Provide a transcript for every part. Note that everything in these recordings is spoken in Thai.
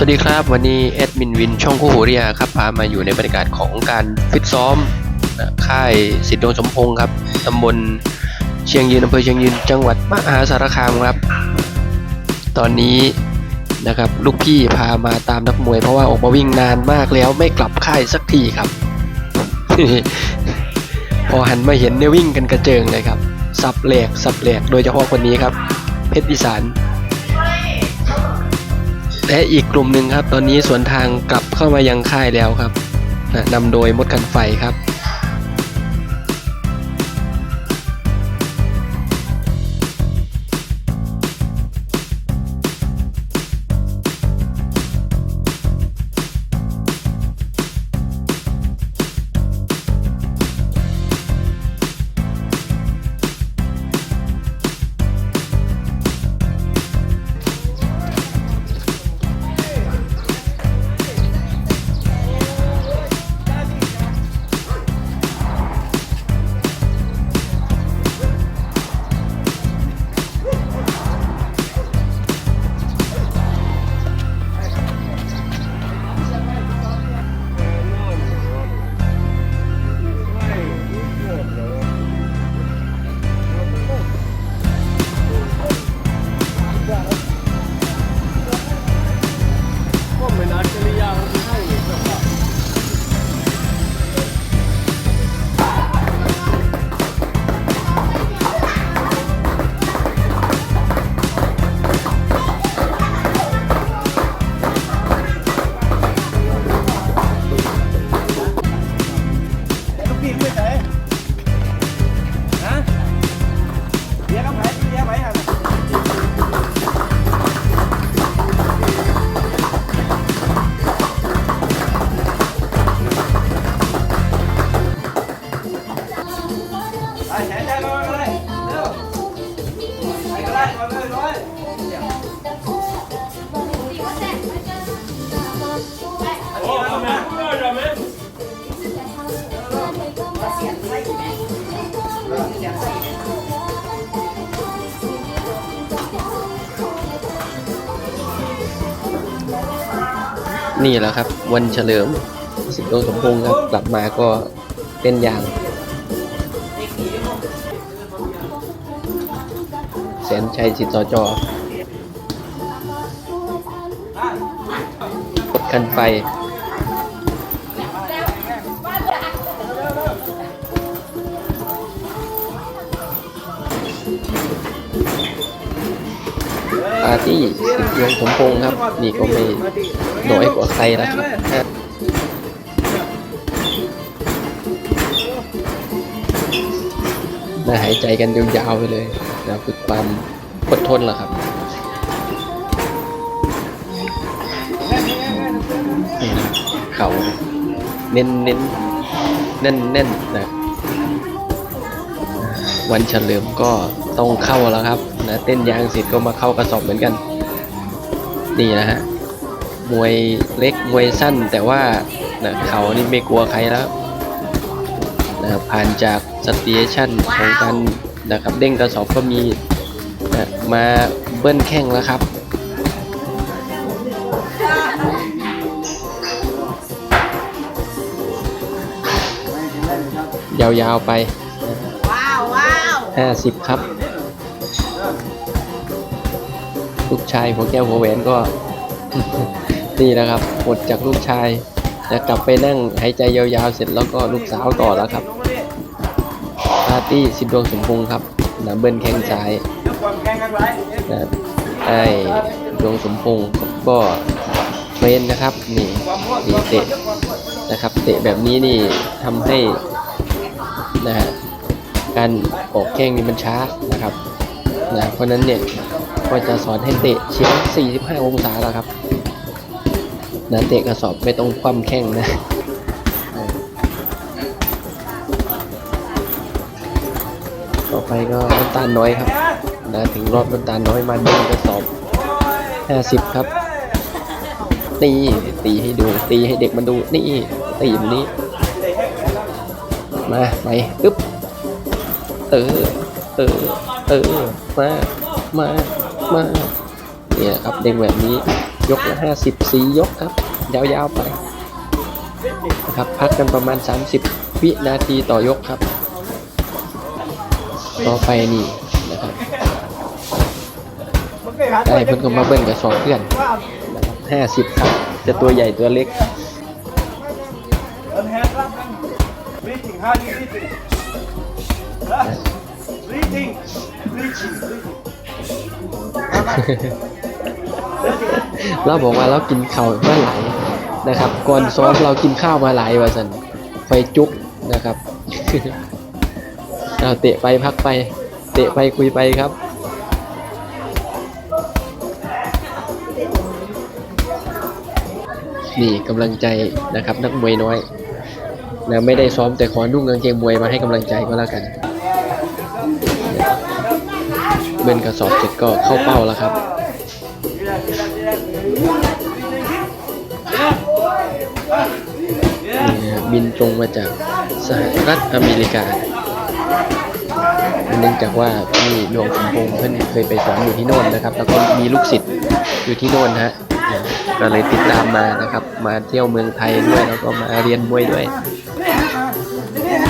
สวัสดีครับ วันนี้แอดมินวินช่องคู่หูเรียครับพามาอยู่ในบรรยากาศของการฟิตซ้อมค่ายสิทธิ์ดวงสมพงศ์ครับตำบลเชียงยืนอำเภอเชียงยืนจังหวัดมหาสารคามครับ ตอนนี้นะครับลูกพี่พามาตามนักมวย เพราะว่าออกมาวิ่งนานมากแล้วไม่กลับค่ายสักทีครับ พอหันมาเห็นเนี่ยวิ่งกันกระเจิงเลยครับ สับแหลกสับแหลกโดยเฉพาะคนนี้ครับ เพชรอีสาน และอีกกลุ่มหนึ่งครับ ตอนนี้สวนทางกลับเข้ามายังค่ายแล้วครับนะนำโดยมดกันไฟครับ นี่แหละครับ วันเฉลิมสิทธิ์ดวงสมพงศ์ครับกลับมาก็เต้นยาง แสนชัยสิทธิ์สจอกันไฟาร์ตี้สิทธิ์ดวงสมพงศ์ครับ นี่ก็ไม่น้อยกว่าใครแล้วครับน่าหายใจกันยาวๆไปเลยนะฝึกความอดทนล่ะครับเขาเน้นเน้นแน่นแน่นนะวันเฉลิมก็ต้องเข้าแล้วครับ นะเต้นยางเสร็จก็มาเข้ากระสอบเหมือนกัน นี่นะฮะมวยเล็กมวยสั้นแต่ว่านะเขานี่ไม่กลัวใครแล้วนะผ่านจากสเตชันของการนะครับเด้งกระสอบก็มีนะมาเบิ้ลแข้งแล้วครับยาวๆไป ว้าวว้าว50ครับ ลูกชายหัวแก้วหัวแหวนก็ นี่นะครับหมดจากลูกชายจะกลับไปนั่งหายใจยาวๆเสร็จแล้วก็ลูกสาวต่อแล้วครับปาร์ตี้สิบดวงสมพงษ์ครับนะเบิ้ลแข้งซ้ายเดี๋ยวความแข่งกันไว้นะไอ้ดวงสมพงษ์ก็เทรนนะครับนี่นี่เตะนะครับ เตะแบบนี้นี่ทำให้นะฮะการออกแข้งนี่มันช้านะครับนะเพราะนั้นเนี่ย ก็จะสอนให้เตะเฉียง 45 องศาแล้วครับนะเตะกระสอบไม่ต้องคว่ำแข้งนะต่อไปก็น้ำตาลน้อยครับนะถึงรอบน้ำตาลน้อยมาดึงกระสอบ 50 ครับตีตีให้ดูตีให้เด็กมันดูนี่ตีแบบนี้ มาไปอึ๊บเออเออเออมามา มากเนี่ยครับเด้งแบบนี้ยกละห้าสิบสี่ยกครับ ยาวๆไปนะครับพักกันประมาณ 30 วินาทีต่อยกครับ ต่อไปนี่นะครับได้เพิ่นก็มาเบิ้งกับสองเพื่อนห้าสิบครับจะตัวใหญ่ตัวเล็กรีจิง เราบอกว่าเรากินข้าวมาหลายนะครับ ก่อนซ้อมเรากินข้าวมาหลายว่าสันไฟจุกนะครับเราเตะไปพักไป เตะไปคุยไปครับนี่กำลังใจนะครับนักมวยน้อยนะไม่ได้ซ้อมแต่ขอนุ่งกางเกงมวยมาให้กำลังใจก็แล้วกัน เบนกระสอบเสร็จก็เข้าเป้าแล้วครับ บินตรงมาจากสหรัฐอเมริกา เนื่องจากว่าพี่หวงสมพงษ์เพื่อนเคยไปสอนอยู่ที่โน่นนะครับ แล้วก็มีลูกศิษย์อยู่ที่โน่นฮะก็เลยติดตามมานะครับ มาเที่ยวเมืองไทยด้วยแล้วก็มาเรียนมวยด้วย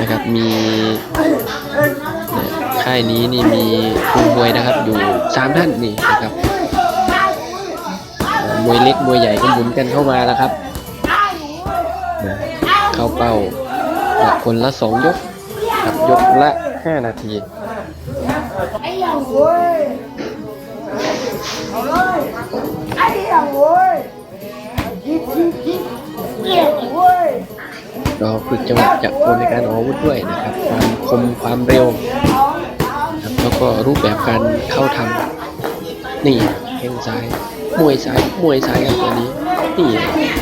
นะครับมีายนี้นี่มีคุณมวยนะครับอยู่สามท่านนี่นะครับมวยเล็กมวยใหญ่ก็หมุนกันเข้ามาแล้วครับ เข้าเป้าคนละสองยกครับยกละห้านาทีก็ฝึกจังหวะจากคนในการออกวุธด้วยนะครับ ความคมความเร็ว แล้วก็รูปแบบการเข้าทำนี่แข้งซ้ายมวยซ้ายมวยซ้ายครับตัวนี้นี่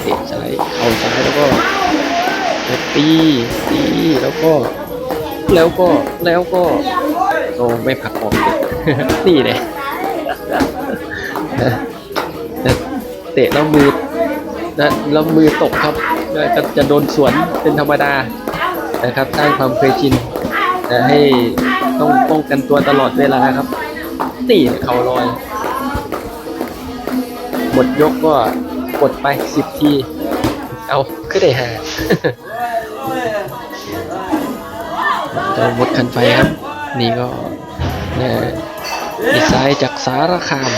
เตะซ้ายเข่าซ้ายแล้วก็ตีตีแล้วก็ แล้วก็แล้วก็โอ้ไม่ผักออกนี่เลยเตะแล้วมือนะแล้วมือตกครับก็จะโดนสวนเป็นธรรมดานะครับสร้างความเคยชินให้ ต้องป้องกันตัวตลอดเวลาครับ ตีเข่าลอย หมดยกก็กดไปสิบที เอาขึ้นได้หาจะหมดคันไฟครับ นี่ก็ดีไซน์จากสารคาม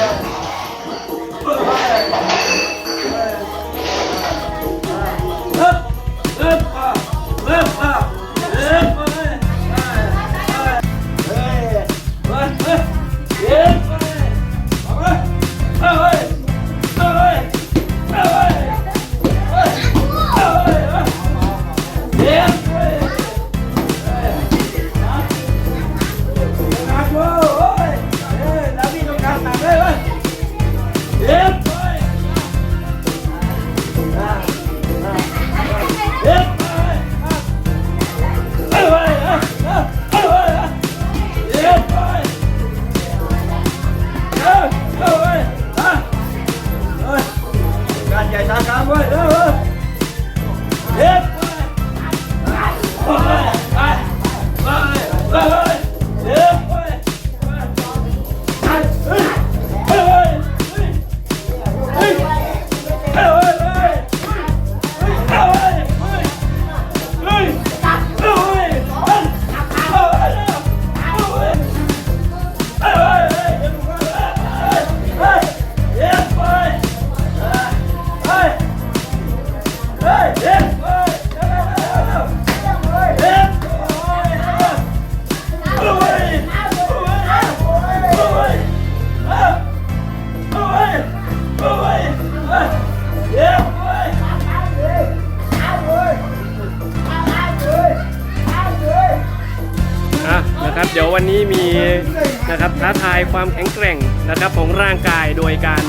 นะครับท้าทายความแข็งแกร่งนะครับของร่างกายโดยการ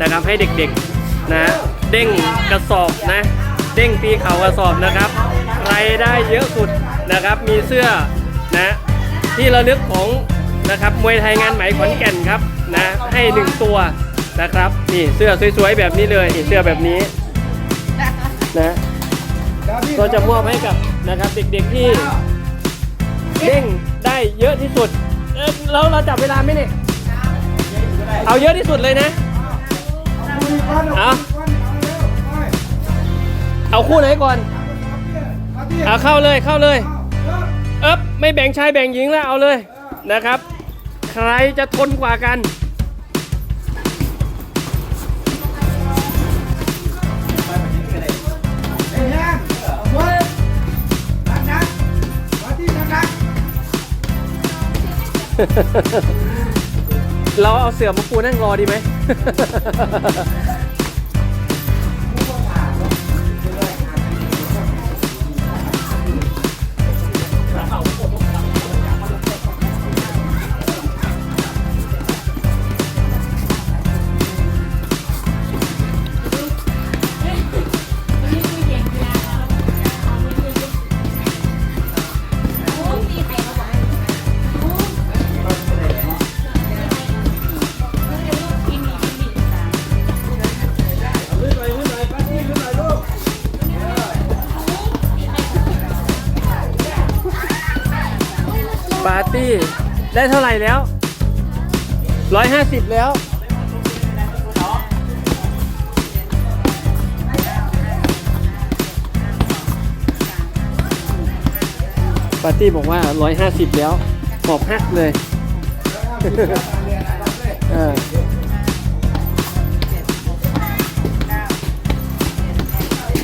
นะครับให้เด็กๆนะเด้งกระสอบนะเด้งปีเข่ากระสอบนะครับ ใครได้เยอะสุดนะครับมีเสื้อนะที่ระลึกของนะครับมวยไทยงานไหมขอนแก่นครับนะให้หนึ่งตัวนะครับนี่เสื้อสวยๆแบบนี้เลยนี่เสื้อแบบนี้นะก็จะมอบให้กับนะครับเด็กๆที่เด้งได้เยอะที่สุด เอ้ยแล้วเราจับเวลาไหมเนี่ยเอาเยอะที่สุดเลยนะอีกคนเอาเอาอีกคนเอาเร็วไปเอาคู่ไหนก่อนมาที่เอาเข้าเลยเข้าเลยเอาเริ่มเอ๊บไม่แบ่งชายแบ่งหญิงแล้วเอาเลยนะครับ ใครจะทนกว่ากัน เราเอาเสือมาปูนั่งรอดีไหม ได้เท่าไหร่แล้วร้อยห้าสิบแล้ว ปาร์ตี้บอกว่าร้อยห้าสิบแล้วขอบหักเลยเออ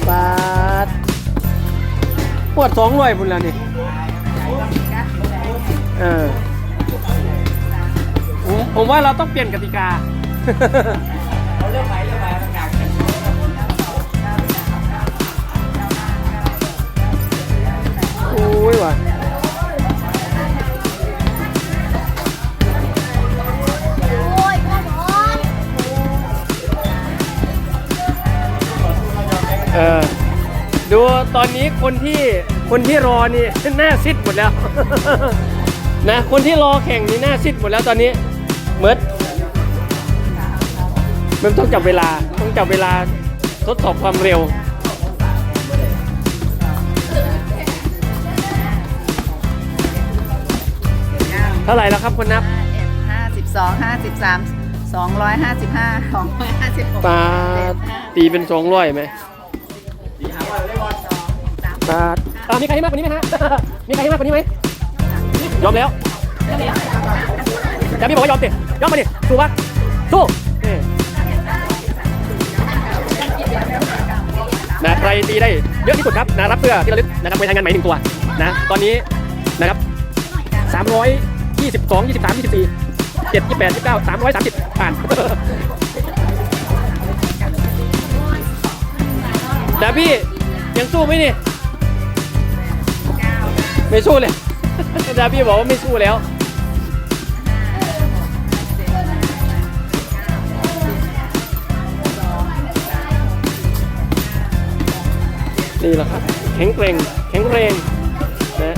ปาดปวดสองร้อยพุ่นแล้วนี่เออ ผมผมว่าเราต้องเปลี่ยนกติกาโอ้ยว่ะเออดูตอนนี้คนที่คนที่รอนี่หน้าซิดหมดแล้ว นะคนที่รอแข่งนี่หน้าซิดหมดแล้วตอนนี้ เหมือนมันต้องจับเวลา ต้องจับเวลาทดสอบความเร็ว เท่าไหร่แล้วครับคนนับห้าสิบสองห้าสิบสามสองร้อยห้าสิบห้าสองร้อยห้าสิบหกปลาตีเป็นสองร้อยไหมปลาอ่ามีใครให้มากกว่านี้ไหมฮะ มีใครให้มากกว่านี้ไหมยอมแล้วแต่พี่บอกว่ายอมสิ ย้อนมาดิสู้ปะสู้นี่นะใครตีได้เยอะที่สุดครับนะรับเสื้อที่ระลึกนะครับไปทางงานใหม่หนึ่งตัวนะตอนนี้นะครับสามร้อยยี่สิบสองยี่สิบสามยี่สิบสี่เจ็ดยี่สิบแปดยี่สิบเก้าสามร้อยสามสิบผ่านดาพี่ยังสู้ไหมนี่ไม่สู้เลยดาพี่บอกว่าไม่สู้แล้ว นี่แหละครับแข็งแกร่งแข็งแรงนะ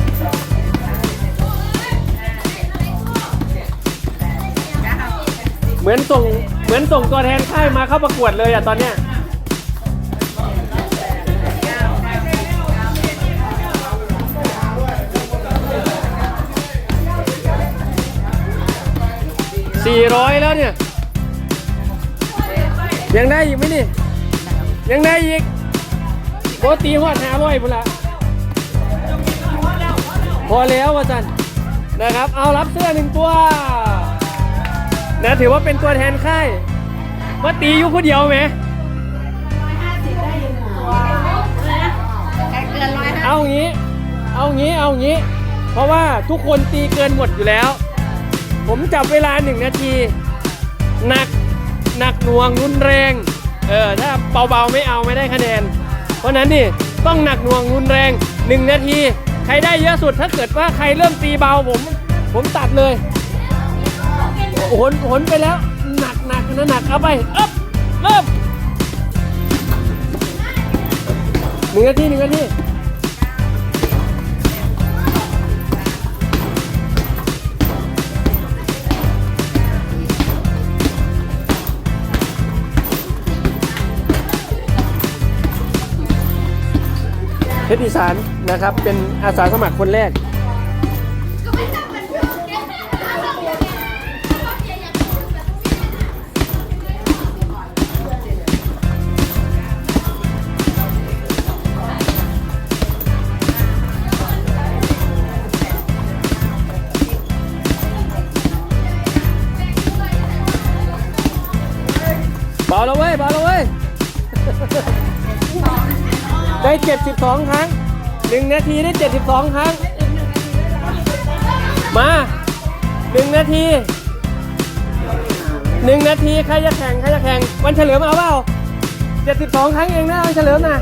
เหมือนส่งเหมือนส่งตัวแทนค่ายมาเข้าประกวดเลยอะตอนเนี้ยสี่ร้อยแล้วเนี่ย ยังได้อีกไหมนี่ ยังได้อีก โบตีหัวหาร้อยพุ่นละพอแล้ววะจันนะครับ เอารับเสื้อหนึ่งตัวนะถือว่าเป็นตัวแทนค่ายมาตีอยู่คนเดียวไหมใครเกินร้อยห้าเอางี้ เอางี้เอางี้ เพราะว่าทุกคนตีเกินหมดอยู่แล้ว ผมจับเวลาหนึ่งนาทีหนักหนักหน่วงรุนแรง เออ ถ้าเบาๆไม่เอาไม่ได้คะแนน เพราะนั้นนี่ต้องหนักหน่วงรุนแรงหนึ่งนาที ใครได้เยอะสุดถ้าเกิดว่าใครเริ่มตีเบาผม ผมตัดเลยโหนโหนไปแล้ว หนักหนักนะหนักเอาไปเอ๊บเริ่มหนึ่งนาทีหนึ่งนาที อีสานนะครับ เป็นอาสาสมัครคนแรก เบาแล้วเว้ยเบาแล้วเว้ย ได้เจ็ดสิบสองครั้งหนึ่งนาทีได้เจ็ดสิบสองครั้ง มาหนึ่งนาทีหนึ่งนาที ใครจะแข่ง ใครจะแข่ง วันเฉลิมเอาเปล่าเจ็ดสิบสองครั้งเองนะวันเฉลิมนะ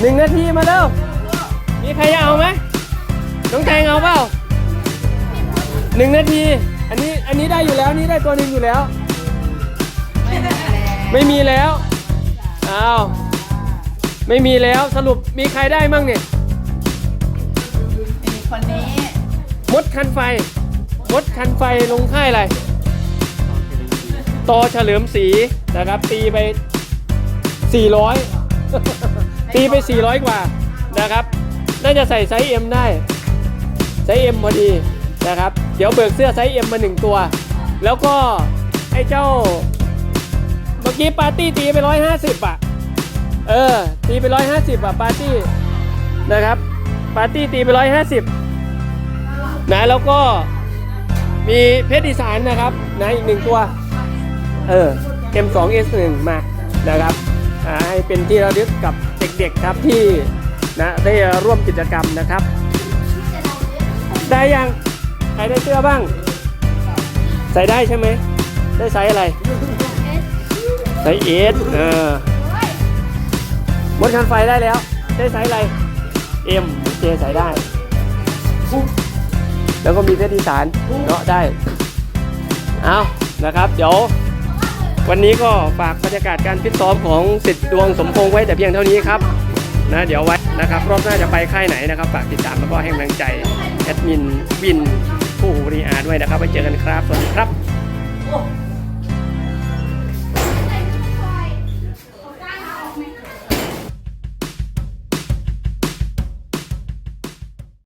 หนึ่งนาทีมาเร็ว มีใครจะเอาไหมน้องแตงเอาเปล่าหนึ่งนาที อันนี้ อันนี้ได้อยู่แล้วนนี่ได้ตัวหนึ่งอยู่แล้ว ไม่มีแล้ว อ้าว ไม่มีแล้วสรุปมีใครได้มั่งเนี่ยมีคนนี้มดคันไฟ มดคันไฟลงค่ายอะไรต่อเฉลิมศรีนะครับ ตีไป 400 ตีไป 400 กว่านะครับ น่าจะใส่ไซส์ M ได้ ไซส์ M พอดีนะครับ เดี๋ยวเบิกเสื้อไซส์ M มาหนึ่งตัว แล้วก็ไอ้เจ้า เมื่อกี้ปาร์ตี้ตีไป 150 อะ เออ ตีไป150อะปาร์ตี้นะครับ ปาร์ตี้ตีไป150นะแล้วก็มีเพชรดีไซน์นะครับนะอีกหนึ่งตัว เออ M2 S1 มานะครับให้เป็นที่ระลึกกับเด็กๆครับที่นะได้ร่วมกิจกรรมนะครับ ได้ยังใครได้เสื้อบ้าง ใส่ได้ใช่ไหมได้ไซส์อะไรไซส์เอสเออ มดคันไฟได้แล้ว ได้ไซส์อะไร M เจใส่ได้ แล้วก็มีเพศที่สารเนาะได้เอานะครับเดี๋ยววันนี้ก็ฝากบรรยากาศการฟิตซ้อมของสิทธิ์ดวงสมพงษ์ไว้แต่เพียงเท่านี้ครับนะเดี๋ยวไว้นะครับรอบหน้าจะไปค่ายไหนนะครับฝากติดตามแล้วก็ให้กำลังใจแอดมินวินผู้หูรีอาร์ด้วยนะครับไว้เจอกันครับ สวัสดีครับ